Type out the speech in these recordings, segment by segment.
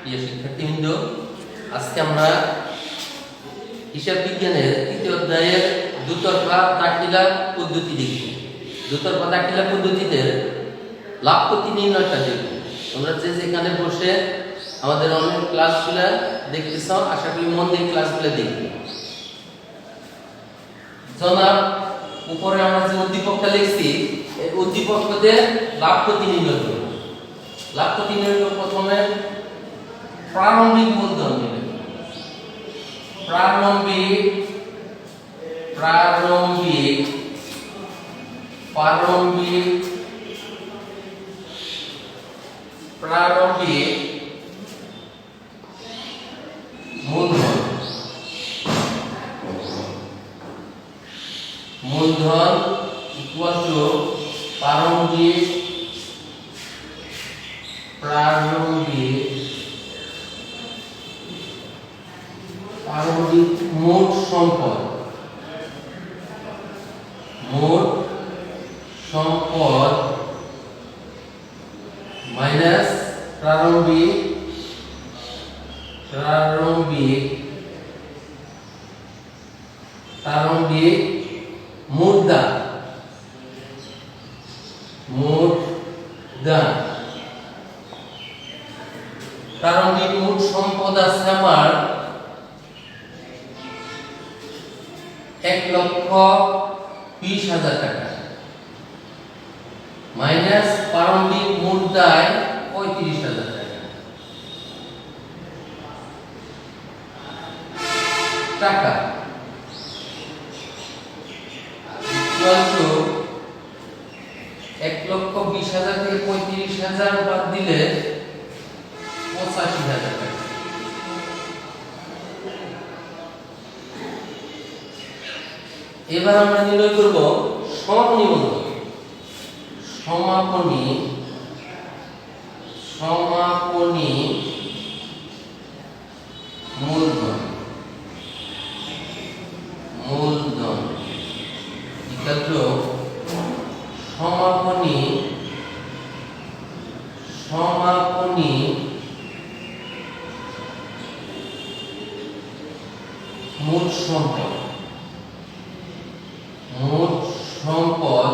প্রিয় শিক্ষার্থীবৃন্দ, আজকে আমরা হিসাব বিজ্ঞানের তৃতীয় অধ্যায়ের দুতরফা দাখিলা পদ্ধতি দেখব। দুতরফা দাখিলা পদ্ধতিতে লাভ ক্ষতি নির্ণয়টা দেখব। তোমরা যে যেখানে বসে আমাদের অনলাইন ক্লাসগুলো দেখতেছ, আশা করি মন দিয়ে ক্লাসগুলো দেখবে। জনাব, উপরে আমরা যে উদ্দীপকটা লিখছি, এই উদ্দীপকতে লাভ ক্ষতি নির্ণয় করব। লাভ ক্ষতি নির্ণয় প্রথমে প্রারম্ভিক মূলধন নেবে প্রারম্ভিক প্রারম্ভিক প্রারম্ভিক প্রারম্ভিক মূলধন মূলধন ইকুয়াল টু প্রারম্ভিক প্রারম্ভিক মোট সম্পদ। মোট সম্পদ মাইনাস প্রারম্ভিক প্রারম্ভিক প্রারম্ভিক মুদ্রা প্রারম্ভিক মোট সম্পদ আছে আমার এক লক্ষ বিশ হাজার টাকা। মাইনাস প্রারম্ভিক মুদ্রায় পঁয়ত্রিশ হাজার টাকা। এক লক্ষ বিশ হাজার থেকে পঁয়ত্রিশ হাজার বাদ দিলে এবার আমরা নির্ণয় করব সমাপনী বন্ধন। সমাপনী সমাপনী মূলধন। মূলধন। সমাপনী সমাপনী মূল সম্পদ মোট সম্পদ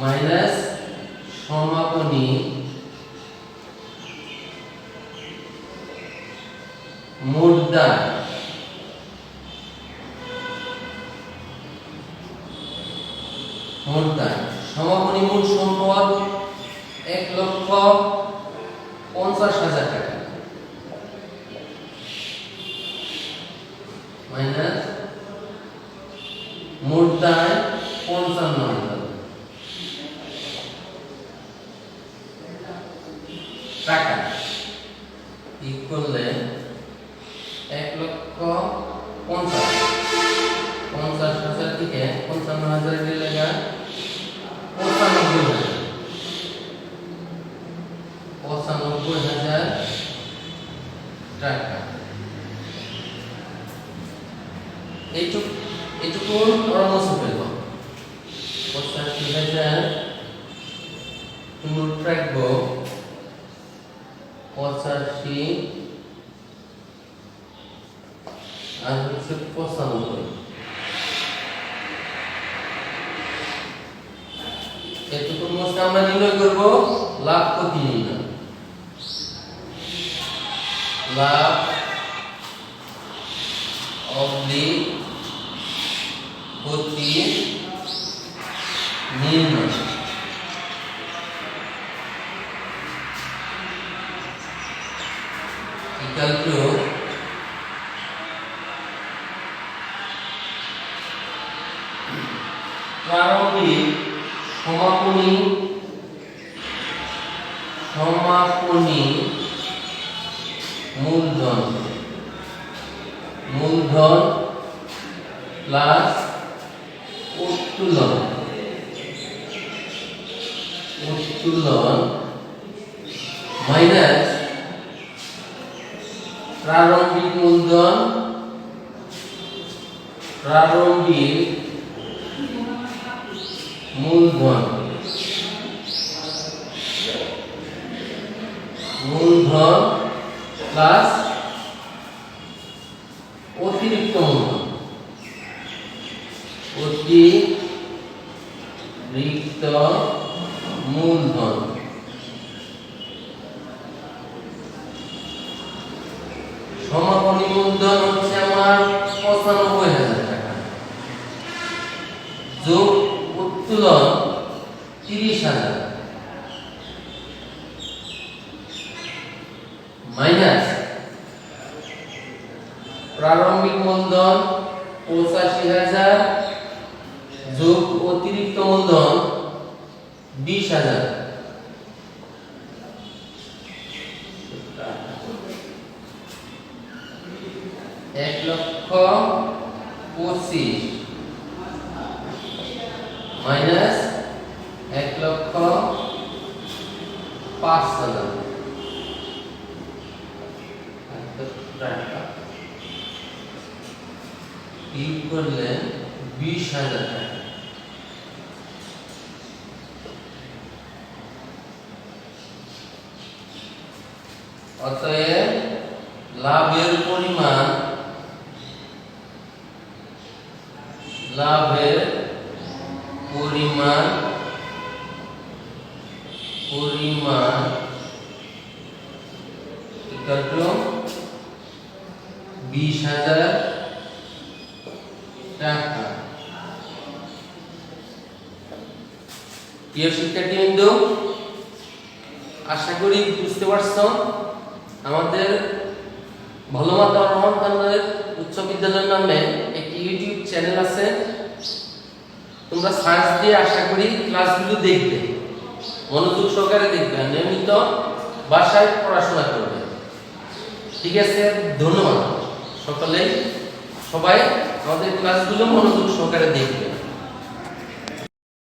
মাইনাস সমাপনী মুদ্রা মুদ্রা সমাপনী মূল সম্পদ এক লক্ষ পঞ্চাশ হাজার টাকা। মাইনাস মুদ্রায় পঞ্চান্ন এইটুকু এইটুকু পঁচাশি হাজার নোট রাখব পঁচাশি আর হচ্ছে পঁচানব্বই এটুকুর মধ্যে আমরা নির্ণয় করব, লাভ ক্ষতি নির্ণয়। লাভ অবলিক ক্ষতি নির্ণয়। equal to প্রারম্ভিক সমাপনী সমাপনী মূলধন। মূলধন প্লাস উত্তোলন। উত্তোলন মাইনাস প্রারম্ভিক মূলধন প্রারম্ভিক মূলধন। মূলধন প্লাস অতিরিক্ত মূলধন অতিরিক্ত মূলধন। সমাপনী মূলধন হচ্ছে আমার পঁচানব্বই হাজার টাকা। যোগ উত্তোলন তিরিশ হাজার। মাইনাস প্রারম্ভিক মূলধন পঁচাশি হাজার যোগ অতিরিক্ত মূলধন বিশ হাজার। এক লক্ষ পঁচিশ। মাইনাস এক লক্ষ পাঁচ হাজার। করলে বিশ হাজার টাকা। অতএব লাভের পরিমাণ লাভের পরিমাণ পরিমাণ to বিশ হাজার টাকা। প্রিয় শিক্ষার্থীবৃন্দ আশা করি বুঝতে পারছ আমাদের ভালোমাতা রহমান খান্নারের উচ্চ বিদ্যালয়ের নামে একটি ইউটিউব চ্যানেল আছে। তোমরা সার্চ দিয়ে আশা করি ক্লাসগুলো দেখবে। মনোযোগ সহকারে দেখবে নিয়মিত বাসায় পড়াশোনা করবে। ঠিক আছে, ধন্যবাদ। সকলে সবাই আমাদের ক্লাসগুলো মনোযোগ সহকারে দেখবে।